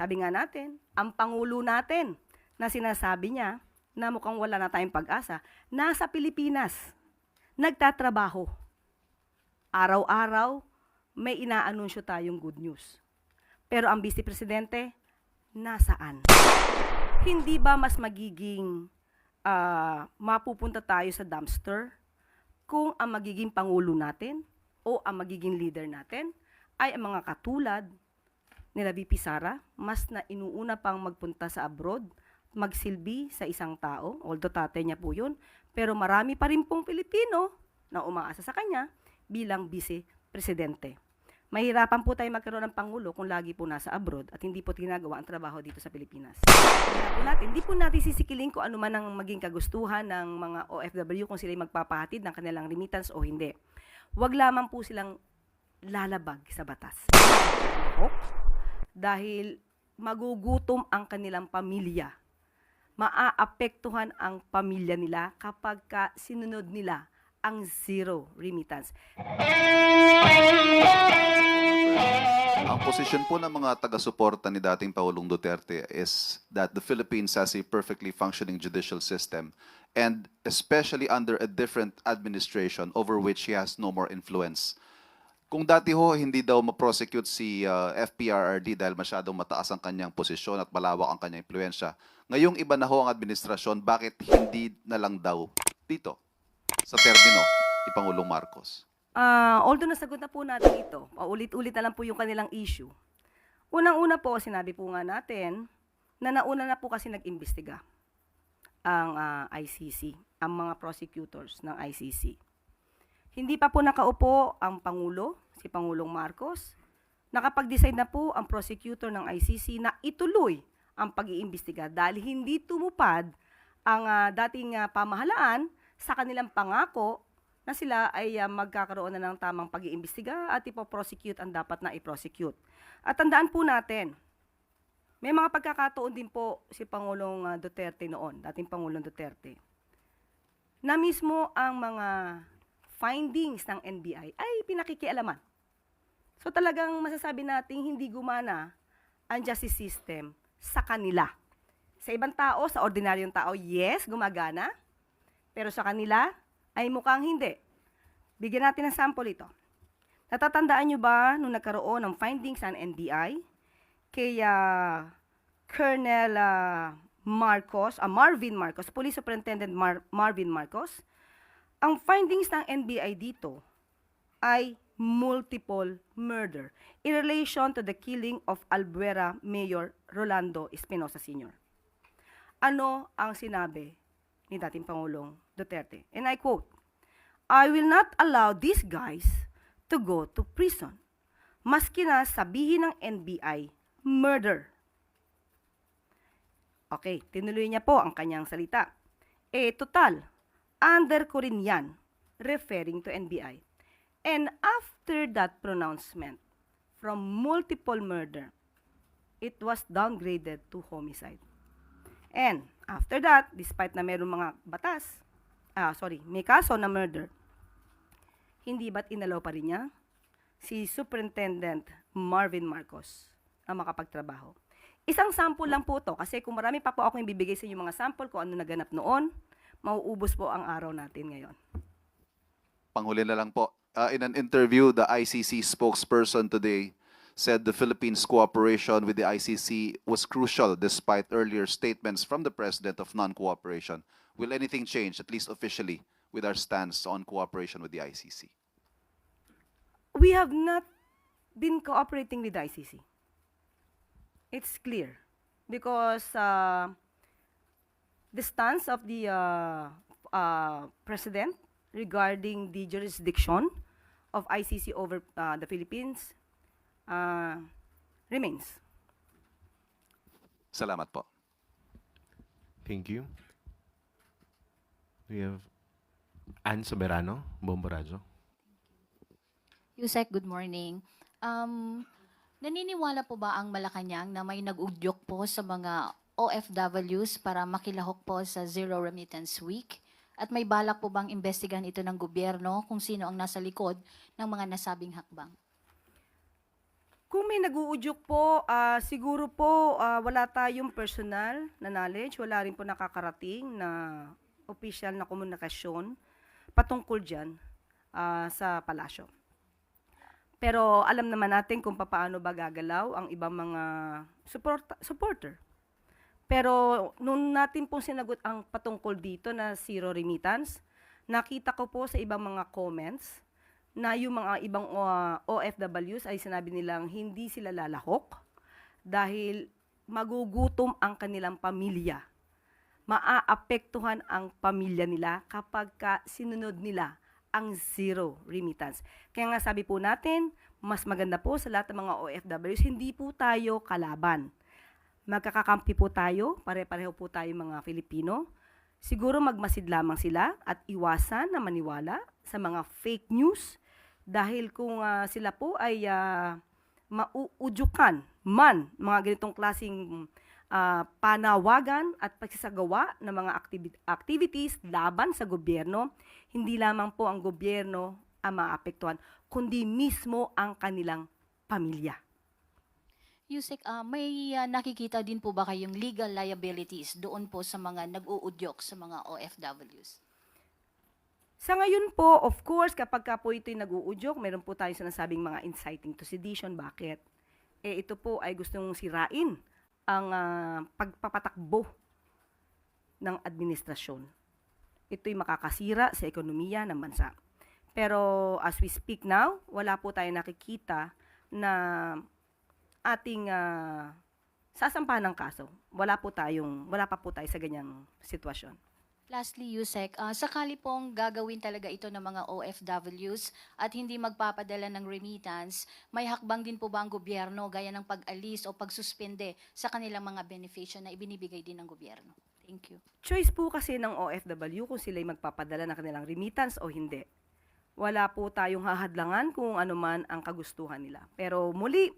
Sabi nga natin, ang Pangulo natin na sinasabi niya na mukhang wala na tayong pag-asa, nasa Pilipinas, nagtatrabaho. Araw-araw, may inaanunsyo tayong good news. Pero ang Vice Presidente, nasaan? Hindi ba mas magiging ah, mapupunta tayo sa dumpster kung ang magiging Pangulo natin o ang magiging leader natin ay ang mga katulad nila VP Sara, mas na inuuna pang magpunta sa abroad, magsilbi sa isang tao, although tatay niya po yun, pero marami pa rin pong Pilipino na umaasa sa kanya bilang vice presidente. Mahirapan po tayo magkaroon ng Pangulo kung lagi po nasa abroad at hindi po ginagawa ang trabaho dito sa Pilipinas. Po natin, hindi po natin sisikilin kung ano man ang maging kagustuhan ng mga OFW kung sila magpapahatid ng kanilang remittance o hindi. Huwag lamang po silang lalabag sa batas. Hope, dahil magugutom ang kanilang pamilya. Maaapektuhan ang pamilya nila kapag ka sinunod nila ang zero remittance. Ang posisyon po ng mga taga-suporta ni dating Pangulong Duterte is that the Philippines has a perfectly functioning judicial system and especially under a different administration over which he has no more influence. Kung dati ho hindi daw ma-prosecute si uh, FPRRD dahil masyadong mataas ang kanyang posisyon at malawak ang kanyang impluensya, ngayong iba na ho ang administrasyon, bakit hindi na lang daw dito sa termino ni Pangulong Marcos? Ah, although nasagot na po natin ito, paulit-ulit na lang po yung kanilang issue. Unang-una po, sinabi po nga natin na nauna na po kasi nag-imbestiga ang ah, ICC, ang mga prosecutors ng ICC. Hindi pa po nakaupo ang Pangulo, si Pangulong Marcos. Nakapag-decide na po ang prosecutor ng ICC na ituloy ang pag-iimbestiga dahil hindi tumupad ang ah, dating ah, pamahalaan sa kanilang pangako na sila ay ah, magkakaroon na ng tamang pag-iimbestiga at ipoprosecute ang dapat na i-prosecute. At tandaan po natin, may mga pagkakataon din po si Pangulong ah, Duterte noon, dating Pangulong Duterte, na mismo ang mga findings ng NBI ay pinakikialaman. So talagang masasabi nating hindi gumana ang justice system sa kanila. Sa ibang tao, sa ordinaryong tao, yes, gumagana. Pero sa kanila, ay mukhang hindi. Bigyan natin ng sample ito. Natatandaan nyo ba nung nagkaroon ng findings ng NBI kay ah, Colonel ah, Marcos, ah, Marvin Marcos, Police Superintendent Mar- Marvin Marcos, ang findings ng NBI dito ay multiple murder in relation to the killing of Albuera Mayor Rolando Espinosa Sr. Ano ang sinabi ni dating Pangulong Duterte? And I quote, I will not allow these guys to go to prison. Maski na sabihin ng NBI, murder. Okay, tinuloy niya po ang kanyang salita. Eh, total, under ko rin yan, referring to NBI. And after that pronouncement, from multiple murder, it was downgraded to homicide. And after that, despite na mayroong mga batas, ah, sorry, may kaso na murder, hindi ba't inalaw pa rin niya si Superintendent Marvin Marcos na makapagtrabaho? Isang sample lang po to kasi kung marami pa po ako ibibigay sa inyo mga sample kung ano naganap noon, mauubos po ang araw natin ngayon. Panghuli na lang po. Uh, in an interview, the ICC spokesperson today said the Philippines' cooperation with the ICC was crucial despite earlier statements from the president of non-cooperation. Will anything change, at least officially, with our stance on cooperation with the ICC? We have not been cooperating with the ICC. It's clear because uh, the stance of the uh, uh, president regarding the jurisdiction of ICC over uh, the Philippines uh, remains. Salamat po. Thank you. We have Ann Soberano, Bomborazo. Yusek, good morning. Um, naniniwala po ba ang Malacanang na may nag-udyok po sa mga OFWs para makilahok po sa Zero Remittance Week? At may balak po bang investigahan ito ng gobyerno kung sino ang nasa likod ng mga nasabing hakbang? Kung may nag-uudyok po, ah, siguro po ah, wala tayong personal na knowledge, wala rin po nakakarating na official na komunikasyon patungkol dyan ah, sa palasyo. Pero alam naman natin kung paano ba gagalaw ang ibang mga support, supporter. Pero nung natin pong sinagot ang patungkol dito na zero remittance, nakita ko po sa ibang mga comments na yung mga ibang uh, OFWs ay sinabi nilang hindi sila lalahok dahil magugutom ang kanilang pamilya. Maaapektuhan ang pamilya nila kapag ka sinunod nila ang zero remittance. Kaya nga sabi po natin, mas maganda po sa lahat ng mga OFWs, hindi po tayo kalaban. Magkakakampi po tayo, pare-pareho po tayo mga Filipino. Siguro magmasid lamang sila at iwasan na maniwala sa mga fake news dahil kung ah, sila po ay ah, mauudyukan man mga ganitong klasing ah, panawagan at pagsasagawa ng mga activi- activities laban sa gobyerno, hindi lamang po ang gobyerno ang maapektuhan, kundi mismo ang kanilang pamilya. Yusek, ah, may ah, nakikita din po ba kayong legal liabilities doon po sa mga nag-uudyok sa mga OFWs? Sa ngayon po, of course, kapag ka po ito'y nag-uudyok, meron po tayong sinasabing mga inciting to sedition. Bakit? Eh, ito po ay gustong sirain ang ah, pagpapatakbo ng administrasyon. Ito'y makakasira sa ekonomiya ng bansa. Pero as we speak now, wala po tayong nakikita na ating ah, sasampahan ng kaso. Wala po tayong, wala pa po tayo sa ganyang sitwasyon. Lastly, Yusek, ah, sakali pong gagawin talaga ito ng mga OFWs at hindi magpapadala ng remittance, may hakbang din po ba ang gobyerno gaya ng pag-alis o pagsuspende sa kanilang mga beneficyo na ibinibigay din ng gobyerno? Thank you. choice po kasi ng OFW kung sila'y magpapadala ng kanilang remittance o hindi. Wala po tayong hahadlangan kung ano man ang kagustuhan nila. Pero muli,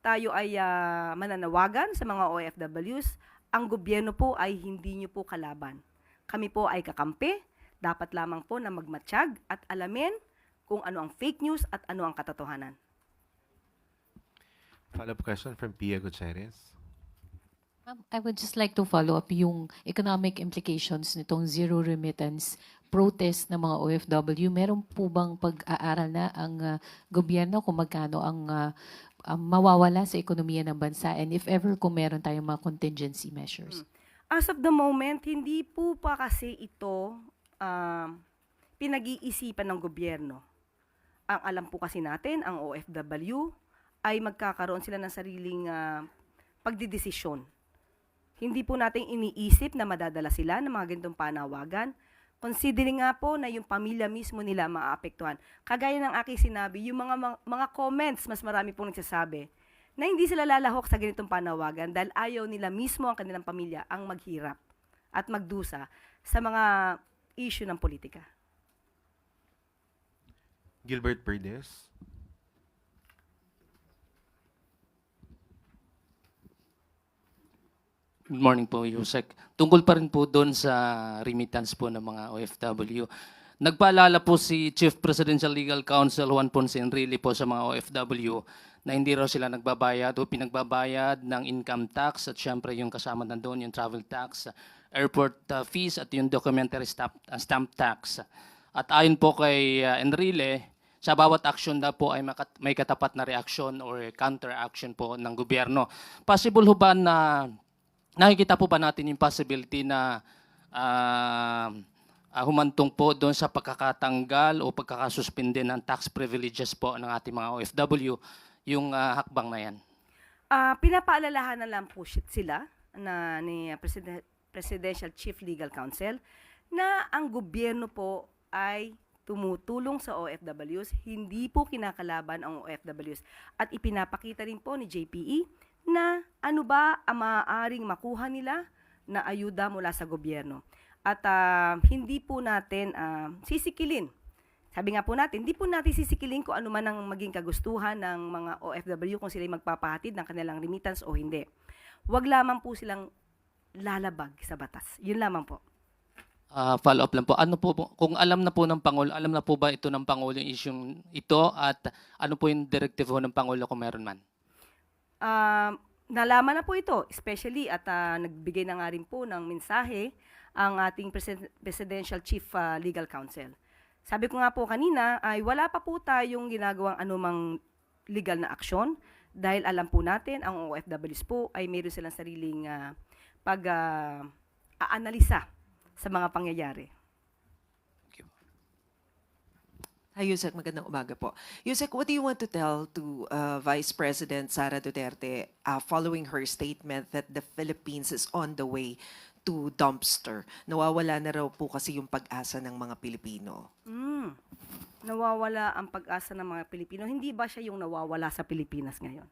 tayo ay ah, mananawagan sa mga OFWs, ang gobyerno po ay hindi nyo po kalaban. Kami po ay kakampi, dapat lamang po na magmatsyag at alamin kung ano ang fake news at ano ang katotohanan. Follow-up question from Pia Gutierrez. Um, I would just like to follow up yung economic implications nitong zero remittance protest ng mga OFW. Meron po bang pag-aaral na ang ah, gobyerno kung magkano ang ah, ang mawawala sa ekonomiya ng bansa and if ever kung meron tayong mga contingency measures? As of the moment, hindi po pa kasi ito um, pinag-iisipan ng gobyerno. Ang alam po kasi natin, ang OFW, ay magkakaroon sila ng sariling ah, pagdidesisyon. Hindi po natin iniisip na madadala sila ng mga ganitong panawagan. Considering nga po na yung pamilya mismo nila maapektuhan. Kagaya ng aking sinabi, yung mga, mga, comments, mas marami pong nagsasabi, na hindi sila lalahok sa ganitong panawagan dahil ayaw nila mismo ang kanilang pamilya ang maghirap at magdusa sa mga issue ng politika. Gilbert Perdes. Good morning po, Yusek. Tungkol pa rin po doon sa remittance po ng mga OFW. Nagpaalala po si Chief Presidential Legal Counsel Juan Ponce Enrile po sa mga OFW na hindi raw sila nagbabayad o pinagbabayad ng income tax at syempre yung kasama nandoon yung travel tax, airport uh, fees at yung documentary stamp, uh, stamp tax. At ayon po kay uh, Enrile, sa bawat action na po ay may katapat na reaction or counter-action po ng gobyerno. Possible ho ba na nakikita po ba natin yung possibility na ah, ah, humantong po doon sa pagkakatanggal o pagkakasuspinde ng tax privileges po ng ating mga OFW, yung ah, hakbang na yan? Ah, pinapaalalahan na lang po sila na ni ah, Presiden- Presidential Chief Legal Counsel na ang gobyerno po ay tumutulong sa OFWs, hindi po kinakalaban ang OFWs. At ipinapakita rin po ni JPE na ano ba ang maaaring makuha nila na ayuda mula sa gobyerno. At ah, hindi po natin ah, sisikilin sabi nga po natin, hindi po natin sisikilin kung ano man ang maging kagustuhan ng mga OFW kung sila magpapahatid ng kanilang remittance o hindi. Huwag lamang po silang lalabag sa batas. Yun lamang po. Ah, follow up lang po. Ano po po- kung alam na po ng pangulo, alam na po ba ito ng pangulo yung issue ito at ano po yung directive ho ng pangulo kung meron man? Ah, nalaman na po ito, especially at ah, nagbigay na nga rin po ng mensahe ang ating Presi- Presidential Chief ah, Legal Counsel. Sabi ko nga po kanina, ay wala pa po tayong ginagawang anumang legal na aksyon dahil alam po natin, ang OFWs po ay mayroon silang sariling ah, pag ah, aanalisa sa mga pangyayari. Hi, Yusek. Magandang umaga po. Yusek, what do you want to tell to uh, Vice President Sara Duterte uh, following her statement that the Philippines is on the way to dumpster? Nawawala na raw po kasi yung pag-asa ng mga Pilipino. Mm. Nawawala ang pag-asa ng mga Pilipino. Hindi ba siya yung nawawala sa Pilipinas ngayon?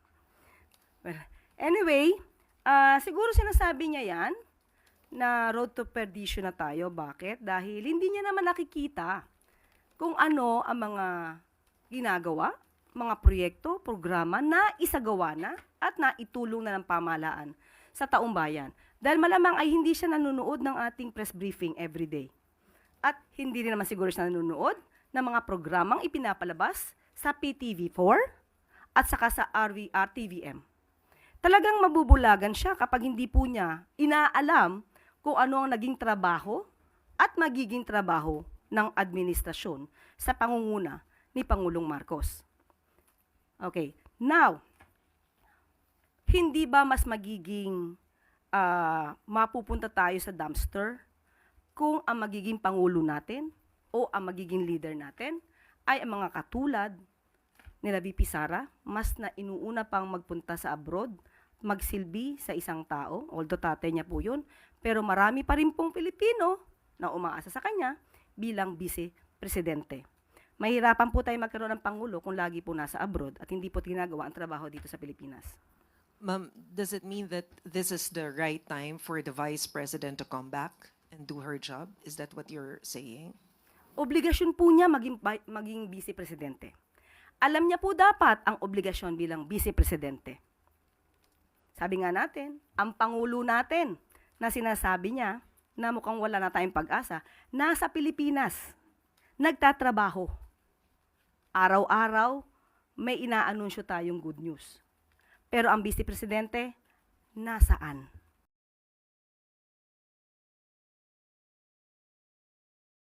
Well, anyway, ah, siguro sinasabi niya yan na road to perdition na tayo. Bakit? Dahil hindi niya naman nakikita kung ano ang mga ginagawa, mga proyekto, programa na isagawa na at na itulong na ng pamahalaan sa taong bayan. Dahil malamang ay hindi siya nanonood ng ating press briefing every day. At hindi rin naman siguro siya nanonood ng mga programang ipinapalabas sa PTV4 at saka sa RVR TVM. Talagang mabubulagan siya kapag hindi po niya inaalam kung ano ang naging trabaho at magiging trabaho ng administrasyon sa pangunguna ni Pangulong Marcos. Okay, now, hindi ba mas magiging ah, mapupunta tayo sa dumpster kung ang magiging pangulo natin o ang magiging leader natin ay ang mga katulad nila VP Sara, mas na inuuna pang magpunta sa abroad, magsilbi sa isang tao, although tatay niya po yun, pero marami pa rin pong Pilipino na umaasa sa kanya bilang vice-presidente. Mahirapan po tayo magkaroon ng pangulo kung lagi po nasa abroad at hindi po ginagawa ang trabaho dito sa Pilipinas. Ma'am, does it mean that this is the right time for the Vice President to come back and do her job? Is that what you're saying? obligasyon po niya maging, maging vice-presidente. Alam niya po dapat ang obligasyon bilang vice-presidente. Sabi nga natin, ang pangulo natin na sinasabi niya na mukhang wala na tayong pag-asa, nasa Pilipinas, nagtatrabaho. Araw-araw, may inaanunsyo tayong good news. Pero ang vice-presidente, nasaan?